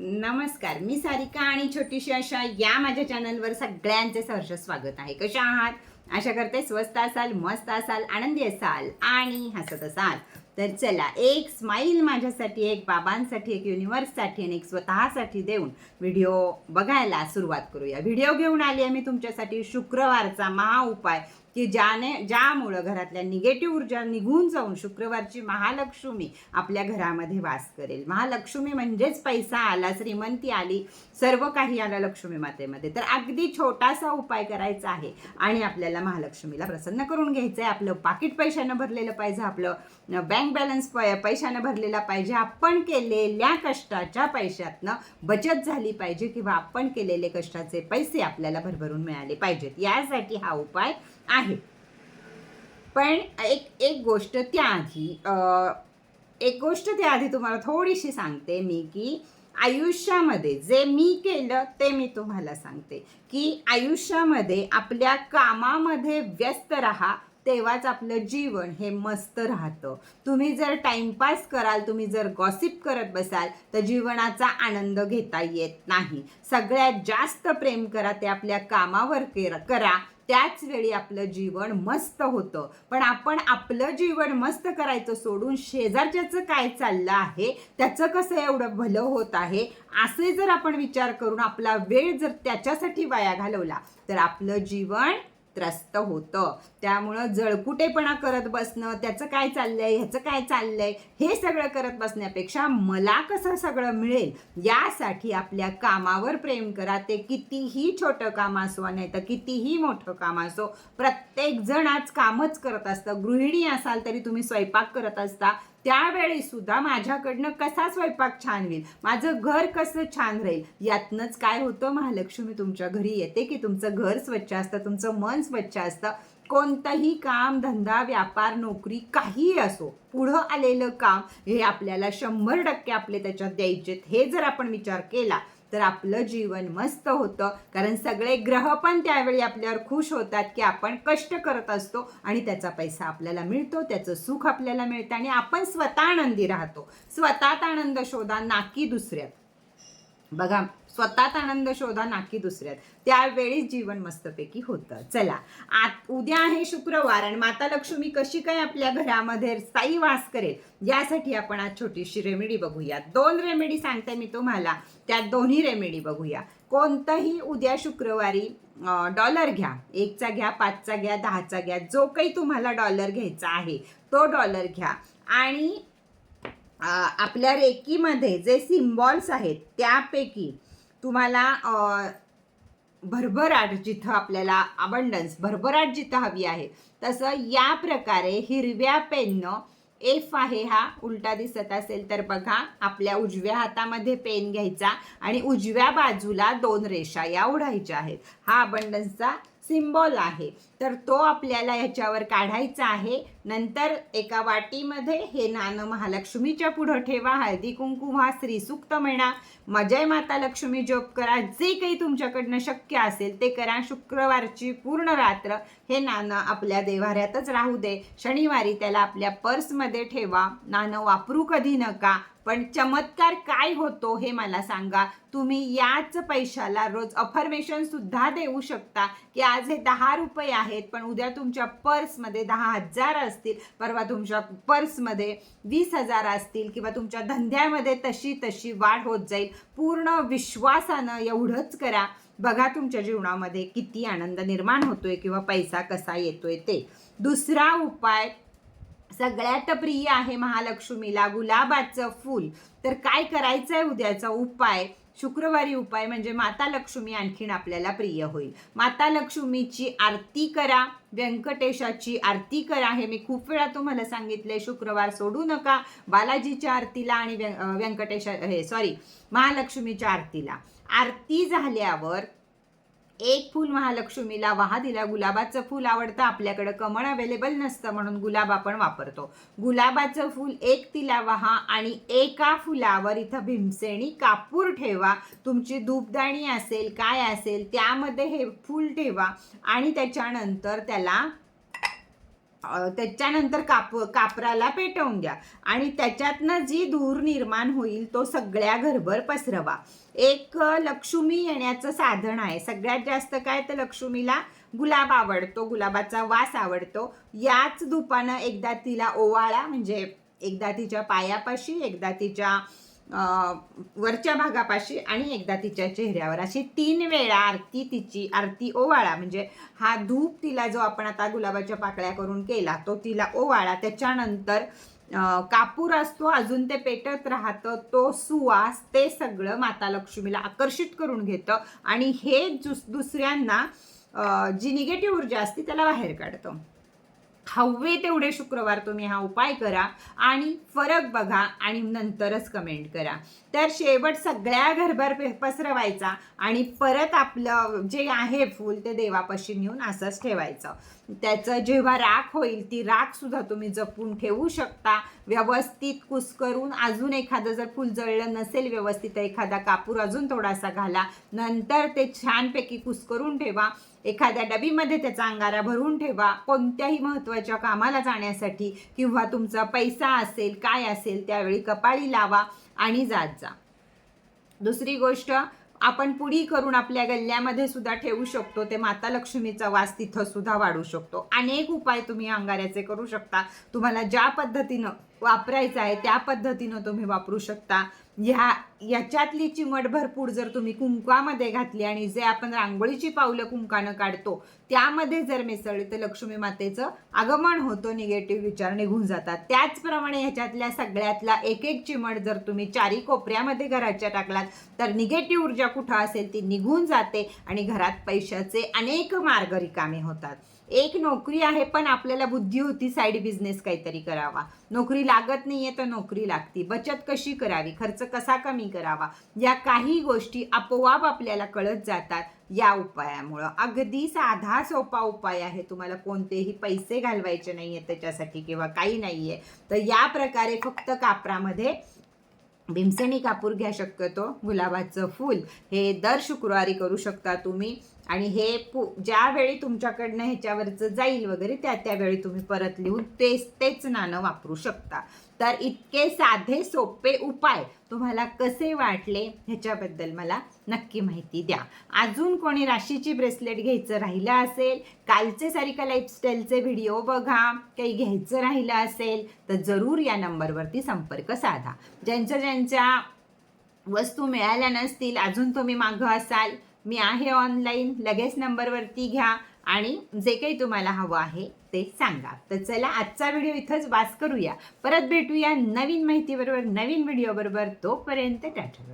नमस्कार मी सारिका आणि छोटीशी अशा या माझ्या चॅनलवर सगळ्यांचे सहर्ष स्वागत आहे. कशा आहात? आशा करते स्वस्त असाल मस्त असाल आनंदी असाल आणि हसत असाल. तर चला एक स्माईल माझ्यासाठी एक बाबांसाठी एक युनिवर्ससाठी आणि एक स्वतःसाठी देऊन व्हिडिओ बघायला सुरुवात करूया. व्हिडिओ घेऊन आली आहे मी तुमच्यासाठी शुक्रवारचा महाउपाय की ज्याने ज्यामुळं घरातल्या निगेटिव्ह ऊर्जा निघून जाऊन शुक्रवारची महालक्ष्मी आपल्या घरामध्ये वास करेल. महालक्ष्मी म्हणजेच पैसा आला श्रीमंती आली सर्व काही आलं लक्ष्मी मातेमध्ये. तर अगदी छोटासा उपाय करायचा आहे आणि आपल्याला महालक्ष्मीला प्रसन्न करून घ्यायचं आहे आपलं पाकिट पैशानं भरलेलं पाहिजे आपलं बँक बॅलन्स प पैशानं भरलेला पाहिजे. आपण केलेल्या कष्टाच्या पैशातनं बचत झाली पाहिजे किंवा आपण केलेले कष्टाचे पैसे आपल्याला भरभरून मिळाले पाहिजेत. यासाठी हा उपाय आहे. पण एक एक गोष्ट त्याआधी एक गोष्ट त्याआधी तुम्हाला थोडीशी सांगते मी की आयुष्यामध्ये जे मी केलं ते मी तुम्हाला सांगते की आयुष्यामध्ये आपल्या कामामध्ये व्यस्त राहा तेव्हाच आपलं जीवन हे मस्त राहतं. तुम्ही जर टाइमपास कराल तुम्ही जर गॉसिप करत बसाल तर जीवनाचा आनंद घेता येत नाही. सगळ्यात जास्त प्रेम करा ते आपल्या कामावर करा. त्याच वेळी आपलं जीवन मस्त होतं. पण आपण आपलं जीवन मस्त करायचं सोडून शेजारच्याचं काय चाललं आहे त्याचं कसं एवढं भलं होत आहे असे जर आपण विचार करून आपला वेळ जर त्याच्यासाठी वाया घालवला तर आपलं जीवन त्रस्त होतं. त्यामुळं जळकुटेपणा करत बसणं त्याचं काय चाललंय ह्याचं काय चाललंय हे सगळं करत बसण्यापेक्षा मला कसं सगळं मिळेल? यासाठी आपल्या कामावर प्रेम करा. ते कितीही छोटं काम असो नाही तर कितीही मोठं काम असो प्रत्येक जण आज कामच करत असतं. गृहिणी असाल तरी तुम्ही स्वयंपाक करत असता. त्यावेळी सुद्धा माझ्याकडनं कसा स्वयंपाक छान होईल माझं घर कसं छान राहील यातनंच काय होतं महालक्ष्मी तुमच्या घरी येते की तुमचं घर स्वच्छ असतं तुमचं मन स्वच्छ असतं. कोणतंही काम धंदा व्यापार नोकरी काहीही असो पुढं आलेलं काम हे आपल्याला शंभर टक्के आपले त्याच्यात द्यायचेत हे जर आपण विचार केला तर आपलं जीवन मस्त होतं. कारण सगळे ग्रह पण त्यावेळी आपल्यावर खुश होतात की आपण कष्ट करत असतो आणि त्याचा पैसा आपल्याला मिळतो त्याचं सुख आपल्याला मिळतं आणि आपण स्वतः आनंदी राहतो. स्वतःत आनंद शोधा नाकी दुसऱ्यात. बघा स्वतःत आनंद शोधा नाकी दुसऱ्यात. त्यावेळीच जीवन मस्तपैकी होतं. चला आत उद्या आहे शुक्रवार आणि माता लक्ष्मी कशी काय आपल्या घरामध्ये स्थायी वास करेल यासाठी आपण आज छोटीशी रेमेडी बघूया. दोन रेमेडी सांगते मी तुम्हाला त्या दोन्ही रेमेडी बघूया. कोणतंही उद्या शुक्रवारी डॉलर घ्या. एकचा घ्या पाचचा घ्या दहाचा घ्या जो काही तुम्हाला डॉलर घ्यायचा आहे तो डॉलर घ्या. आणि आपल्या रेकीमध्ये जे सिम्बॉल्स आहेत त्यापैकी तुम्हाला भरभराट जिथं आपल्याला अबंडन्स भरभराट जिथं हवी आहे तसं या प्रकारे हिरव्या पेननं एफ आहे हा उलटा दिसत असेल तर बघा आपल्या उजव्या हातामध्ये पेन घ्यायचा आणि उजव्या बाजूला दोन रेषा या ओढायच्या आहेत. हा अबंडन्सचा सिम्बॉल आहे. तर तो आपल्याला ह्याच्यावर काढायचा आहे. नंतर एका वाटीमध्ये हे नाणं महालक्ष्मीच्या पुढं ठेवा. हळदी कुंकू व्हा श्रीसूक्त म्हणा मजय माता लक्ष्मी जप करा. जे काही तुमच्याकडनं शक्य असेल ते करा. शुक्रवारची पूर्ण रात्र हे नाणं आपल्या देवाऱ्यातच राहू दे. शनिवारी त्याला आपल्या पर्समध्ये ठेवा. नाणं वापरू कधी नका. पण चमत्कार काय होतो हे मला सांगा. तुम्ही याच पैशाला रोज अफर्मेशन सुद्धा देऊ शकता. की आज हे दहा रुपये आहेत पण उद्या तुमच्या पर्समध्ये दहा हजार असतात असतील परवा तुमच्या पर्समध्ये वीस हजार असतील किंवा तुमच्या धंद्यामध्ये तशी तशी वाढ होत जाईल पूर्ण विश्वासानं एवढंच करा. बघा तुमच्या जीवनामध्ये किती आनंद निर्माण होतोय किंवा पैसा कसा येतोय ते. दुसरा उपाय सगळ्यात प्रिय आहे महालक्ष्मीला गुलाबाचं फूल. तर काय करायचं आहे उद्याचा उपाय? शुक्रवारी उपाय म्हणजे माता लक्ष्मी आणखीन आपल्याला प्रिय होईल. माता लक्ष्मीची आरती करा व्यंकटेशाची आरती करा. हे मी खूप वेळा तुम्हाला सांगितले शुक्रवार सोडू नका बालाजीच्या आरतीला आणि व्यं व्यंकटेशा हे सॉरी महालक्ष्मीच्या आरतीला. आरती झाल्यावर एक फूल महालक्ष्मीला वाहा दिला. गुलाबाचं फूल आवडतं आपल्याकडं कमळ अवेलेबल नसतं म्हणून गुलाब आपण वापरतो. गुलाबाचं फूल एक तिला वाहा आणि एका फुलावर इथं भीमसेनी कापूर ठेवा. तुमची धूपदाणी असेल काय असेल त्यामध्ये हे फूल ठेवा आणि त्याच्यानंतर त्याला त्याच्यानंतर काप कापराला पेटवून द्या आणि त्याच्यातनं जी धूर निर्माण होईल तो सगळ्या घरभर पसरवा. एक लक्ष्मी येण्याचं साधन आहे. सगळ्यात जास्त काय तर लक्ष्मीला गुलाब आवडतो गुलाबाचा वास आवडतो. याच धुपानं एकदा तिला ओवाळा म्हणजे एकदा तिच्या पायापाशी एकदा तिच्या वरच्या भागापाशी आणि एकदा तिच्या चेहऱ्यावर अशी तीन वेळा आरती तिची आरती ओवाळा. म्हणजे हा धूप तिला जो आपण आता गुलाबाच्या पाकळ्या करून केला तो तिला ओवाळा. त्याच्यानंतर कापूर असतो अजून ते पेटत राहतं तो सुवास ते सगळं माता लक्ष्मीला आकर्षित करून घेतं आणि हे जुस दुसऱ्यांना जी निगेटिव्ह ऊर्जा असते त्याला बाहेर काढतं. हवे तेवढे शुक्रवार तुम्ही हा उपाय करा आणि फरक बघा आणि नंतरच कमेंट करा. तर शेवट सगळ्या घरभर पसरवायचा आणि परत आपलं जे आहे फूल ते देवापाशी नेऊन असंच ठेवायचं. त्याचं जेव्हा राख होईल ती राख सुद्धा तुम्ही जपून ठेवू शकता. व्यवस्थित कुस्करून अजून एखादं जर फूल जळलं नसेल व्यवस्थित तर एखादा कापूर अजून थोडासा घाला. नंतर ते छानपैकी कुस्करून ठेवा. एखाद्या डबीमध्ये त्याचा अंगारा भरून ठेवा. कोणत्याही महत्त्वाच्या कामाला जाण्यासाठी किंवा तुमचा पैसा असेल काय असेल त्यावेळी कपाळी लावा आणि जात जा. दुसरी गोष्ट आपण पुडी करून आपल्या गल्ल्यामध्ये सुद्धा ठेवू शकतो. ते माता लक्ष्मीचा वास तिथं सुद्धा वाढू शकतो. अनेक उपाय तुम्ही अंगाऱ्याचे करू शकता. तुम्हाला ज्या पद्धतीनं वापरायचं आहे त्या पद्धतीनं तुम्ही वापरू शकता. ह्या याच्यातली चिमट भरपूर जर तुम्ही कुंकवामध्ये घातली आणि जे आपण रांगोळीची पावलं कुंकानं काढतो त्यामध्ये जर मिसळली तर लक्ष्मी मातेचं आगमन होतं निगेटिव्ह विचार निघून जातात. त्याचप्रमाणे ह्याच्यातल्या सगळ्यातला एक एक चिमट जर तुम्ही चारी कोपऱ्यामध्ये घराच्या टाकलात तर निगेटिव्ह ऊर्जा कुठं असेल ती निघून जाते आणि घरात पैशाचे अनेक मार्ग रिकामे होतात. एक नोकरी आहे पण आपल्याला बुद्धी होती साईड बिझनेस काहीतरी करावा. नोकरी लागत नाहीये तर नोकरी लागती. बचत कशी करावी? खर्च कसा कमी करावा? या काही गोष्टी आपोआप आपल्याला कळत जातात या उपायामुळं. अगदी साधा सोपा उपाय आहे. तुम्हाला कोणतेही पैसे घालवायचे नाहीये त्याच्यासाठी किंवा काही नाहीये. तर या प्रकारे फक्त कापरामध्ये भीमसेनी कापूर घ्या शक्यतो गुलाबाचं फूल. हे दर शुक्रवारी करू शकता तुम्ही. आणि हे पु ज्यावेळी तुमच्याकडनं ह्याच्यावरचं जाईल वगैरे त्या त्यावेळी तुम्ही परत लिहून तेच तेच नाणं वापरू शकता. तर इतके साधे सोपे उपाय तुम्हाला कसे वाटले ह्याच्याबद्दल मला नक्की माहिती द्या. अजून कोणी राशीची ब्रेसलेट घ्यायचं राहिलं असेल कालचे सारिका लाईफस्टाईलचे व्हिडिओ बघा काही घ्यायचं राहिलं असेल तर जरूर या नंबरवरती संपर्क साधा. ज्यांच्या ज्यांच्या वस्तू मिळाल्या नसतील अजून तुम्ही मागं असाल मी आहे ऑनलाईन लगेच नंबरवरती घ्या. आणि जे काही तुम्हाला हवं आहे ते सांगा. तर चला आजचा व्हिडिओ इथंच वास करूया. परत भेटूया नवीन माहितीबरोबर नवीन व्हिडिओ बरोबर तोपर्यंत टाटा